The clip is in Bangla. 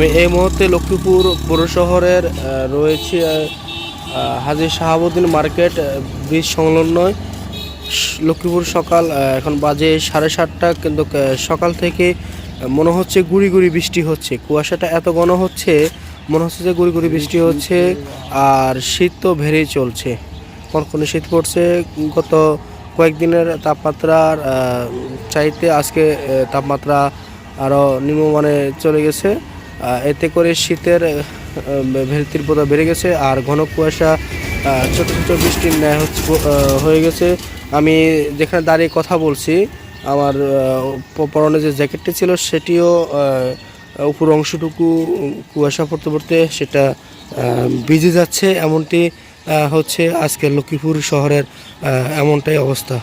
আমি এই মুহূর্তে লক্ষ্মীপুর পৌর শহরের রয়েছে রয়েছি আহ, হাজি শাহাবুদ্দিন মার্কেট ব্রিজ সংলগ্ন। লক্ষ্মীপুর সকাল এখন বাজে সাড়ে সাতটা কিন্তু সকাল থেকে মনে হচ্ছে গুড়ি গুড়ি বৃষ্টি হচ্ছে। কুয়াশাটা এত ঘন হচ্ছে মনে হচ্ছে যে গুড়ি গুড়ি বৃষ্টি হচ্ছে আর শীত তো ভেড়েই চলছে। কনকনে শীত পড়ছে গত কয়েকদিনের তাপমাত্রার চাইতে আজকে তাপমাত্রা আরও নিম্নমানে চলে গেছে। এতে করে শীতের তীব্রতা বেড়ে গেছে আর ঘন কুয়াশা ছোট ছোট বৃষ্টির ন্যায় হচ্ছে হয়ে গেছে। আমি যেখানে দাঁড়িয়ে কথা বলছি, আমার পরনে যে জ্যাকেটটি ছিল সেটিও উপর অংশটুকু কুয়াশা পড়তে পড়তে সেটা ভিজে যাচ্ছে। এমনটি হচ্ছে আজকে লক্ষ্মীপুর শহরের এমনটাই অবস্থা।